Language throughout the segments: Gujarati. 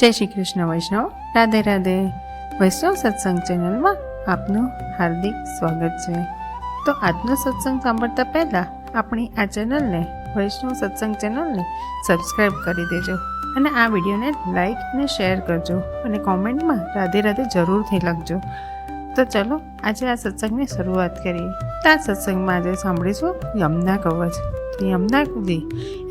જય શ્રી કૃષ્ણ વૈષ્ણવ. રાધે રાધે. વૈષ્ણવ સત્સંગ ચેનલમાં આપનું હાર્દિક સ્વાગત છે. તો આજનો સત્સંગ સાંભળતા પહેલાં આપણી આ ચેનલને, વૈષ્ણવ સત્સંગ ચેનલને સબસ્ક્રાઈબ કરી દેજો અને આ વિડીયોને લાઈક અને શેર કરજો અને કોમેન્ટમાં રાધે રાધે જરૂરથી લખજો. તો ચલો આજે આ સત્સંગની શરૂઆત કરીએ. તો આ સત્સંગમાં આજે સાંભળીશું યમના કવચ. તો યમુના કુદી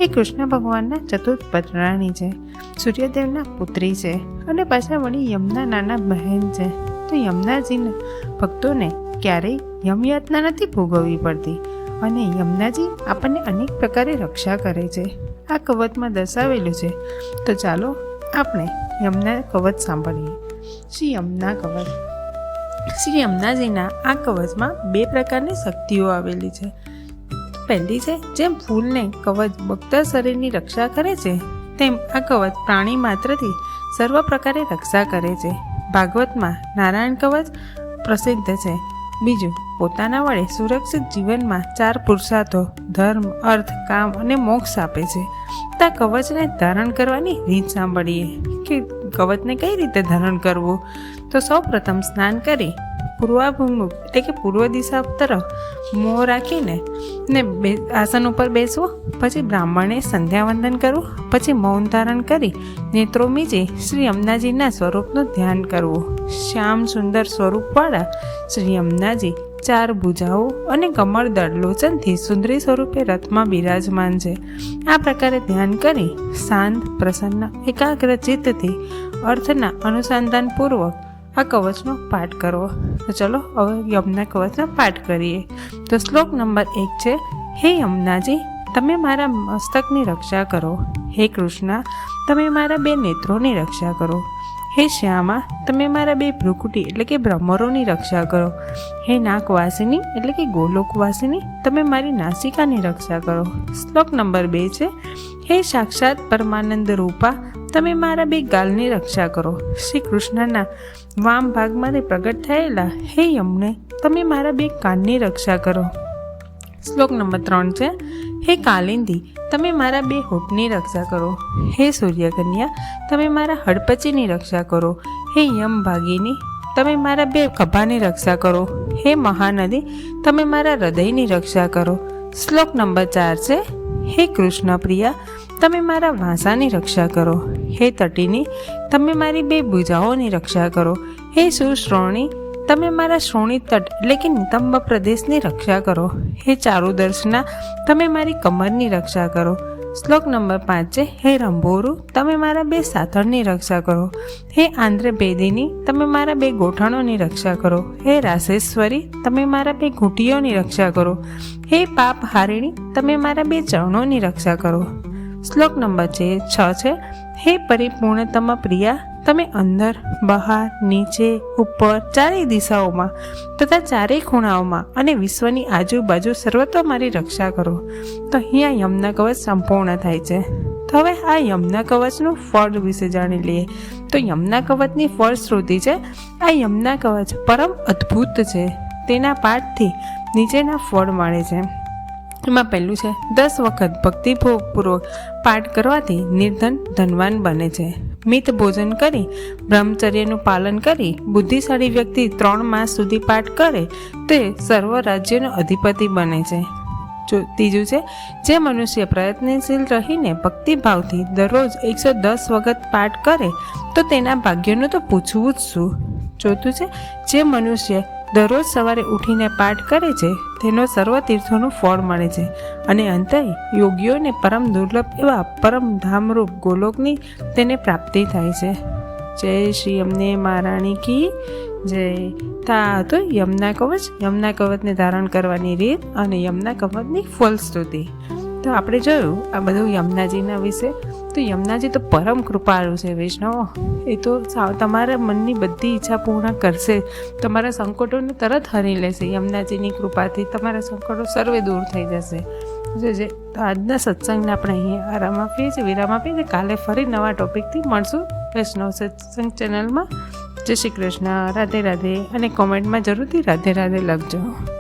એ કૃષ્ણ ભગવાનના ચતુર્થ પત્રાણી છે, સૂર્યદેવના પુત્રી છે અને પાછા વળી યમના નાના બહેન છે. તો યમુનાજીના ભક્તોને ક્યારેય યમયાતના નથી ભોગવવી પડતી અને યમુનાજી આપણને અનેક પ્રકારે રક્ષા કરે છે. આ કવચમાં દર્શાવેલું છે. તો ચાલો આપણે યમુના કવચ સાંભળીએ. શ્રી યમુના કવચ. શ્રી યમુનાજીના આ કવચમાં બે પ્રકારની શક્તિઓ આવેલી છે. પહેલી છે, જેમ ફૂલને કવચ બગતા શરીરની રક્ષા કરે છે, તેમ આ કવચ પ્રાણી માત્રથી સર્વ પ્રકારે રક્ષા કરે છે. ભાગવતમાં નારાયણ કવચ પ્રસિદ્ધ છે. બીજું, પોતાના વડે સુરક્ષિત જીવનમાં ચાર પુરુષાર્થો, ધર્મ, અર્થ, કામ અને મોક્ષ આપે છે. તા કવચને ધારણ કરવાની રીત સાંભળીએ કે કવચને કઈ રીતે ધારણ કરવું? તો સૌ પ્રથમ સ્નાન કરી પૂર્વાભિમુખ, એટલે કે પૂર્વ દિશા તરફ મોં રાખીને ને બે, આસન ઉપર બેસવું, પછી બ્રાહ્મણે સંધ્યાવંદન કરવું, પછી મૌન ધારણ કરી નેત્રો મીચી શ્રી અમનાજીના સ્વરૂપનું ધ્યાન કરવું. શ્યામ સુંદર સ્વરૂપવાળા શ્રી અમનાજી ચાર ભુજાઓ અને કમળદળ લોચનથી સુંદરી સ્વરૂપે રથમાં બિરાજમાન છે. આ પ્રકારે ધ્યાન કરી શાંત પ્રસન્ન, એકાગ્ર ચિત્તથી અર્થના અનુસંધાનપૂર્વક આ કવચનો પાઠ કરવો તો ચલો હવે યમના કવચનો પાઠ કરીએ. તો શ્લોક નંબર એક છે, હે યમુનાજી, તમે મારા મસ્તકની રક્ષા કરો. હે કૃષ્ણ, તમે મારા બે નેત્રોની રક્ષા કરો. હે શ્યામા, તમે મારા બે ભ્રુકુટી એટલે કે ભ્રમરોની રક્ષા કરો. હે નાકવાસિની એટલે કે ગોલોકવાસિની, તમે મારી નાસિકાની રક્ષા કરો. શ્લોક નંબર બે છે, હે સાક્ષાત પરમાનંદ રૂપા તમે મારા બે ગાલની રક્ષા કરો. શ્રી કૃષ્ણના વામ ભાગમાંથી પ્રગટ થયેલા હે યમને, તમે મારા બે કાનની રક્ષા કરો. શ્લોક નંબર ત્રણ છે, હે કાલિંદી, તમે મારા બે હોઠની રક્ષા કરો. હે સૂર્યકન્યા, તમે મારા હડપચીની રક્ષા કરો. હે યમ ભાગીની તમે મારા બે ખભાની રક્ષા કરો. હે મહાનદી, તમે મારા હૃદયની રક્ષા કરો. શ્લોક નંબર ચાર છે, હે કૃષ્ણ પ્રિયા તમે મારા વાંસાની રક્ષા કરો. હે તટીની, તમે મારી બે ભુજાઓની રક્ષા કરો. હે સુશ્રોણી, તમે મારા શ્રોણી તટ એટલે કે નિતંબ પ્રદેશની રક્ષા કરો. હે ચારુદર્શના, તમે મારી કમરની રક્ષા કરો. શ્લોક નંબર પાંચ છે હે રંભોરુ, તમે મારા બે સાથળની રક્ષા કરો. હે આંધ્ર ભેદીની તમે મારા બે ગોઠણોની રક્ષા કરો. હે રાસેશ્વરી તમે મારા બે ઘૂંટીઓની રક્ષા કરો. હે પાપ હારિણી તમે મારા બે ચરણોની રક્ષા કરો. શ્લોક નંબર જે છ છે, હે પરિપૂર્ણતમ પ્રિયા, તમે અંદર, બહાર, નીચે, ઉપર ચારેય દિશાઓમાં તથા ચારેય ખૂણાઓમાં અને વિશ્વની આજુબાજુ સર્વત્ર મારી રક્ષા કરો. તો અહીંયા યમના કવચ સંપૂર્ણ થાય છે. તો હવે આ યમુના કવચનું ફળ વિશે જાણી લઈએ. તો યમના કવચની ફળશ્રુતિ છે, આ યમુના કવચ પરમ અદ્ભુત છે. તેના પાઠથી નીચેના ફળ મળે છે. એમાં પહેલું છે, દસ વખત ભક્તિપૂર્વક પાઠ કરવાથી નિર્ધન ધનવાન બને છે. મિત ભોજન કરી, બ્રહ્મચર્યનું પાલન કરી, બુદ્ધિશાળી વ્યક્તિ ત્રણ માસ સુધી પાઠ કરે, તે સર્વ રાજ્યનો અધિપતિ બને છે. જો ત્રીજું છે, જે મનુષ્ય પ્રયત્નશીલ રહીને ભક્તિભાવથી દરરોજ એકસો દસ વખત પાઠ કરે, તો તેના ભાગ્યનું તો પૂછવું જ શું? ચોથું છે, જે મનુષ્ય દરરોજ સવારે ઉઠીને પાઠ કરે છે તેનો સર્વ તીર્થોનું ફળ મળે છે અને અંતે યોગીઓને પરમ દુર્લભ એવા પરમ ધામરૂપ ગોલોકની તેને પ્રાપ્તિ થાય છે. જય શ્રી અમને મહારાણી કી. જય. તા હતો યમના કવચ, યમના કવચને ધારણ કરવાની રીત અને યમના કવચની ફલસ્તુતિ તો આપણે જોયું આ બધું યમનાજીના વિશે. તો યમુનાજી તો પરમ કૃપાળુ છે, વૈષ્ણવો. એ તો તમારા મનની બધી ઈચ્છા પૂર્ણ કરશે. તમારા સંકટોને તરત હરી લેશે યમુનાજીની કૃપાથી. તમારા સંકટો સર્વે દૂર થઈ જશે. જે તો આજના સત્સંગને આપણે અહીંયા આરામ આપીએ છીએ, વિરામ આપીએ છીએ. કાલે ફરી નવા ટોપિકથી મળશું વૈષ્ણવ સત્સંગ ચેનલમાં. જય શ્રી કૃષ્ણ. રાધે રાધે. અને કોમેન્ટમાં જરૂરથી રાધે રાધે લખજો.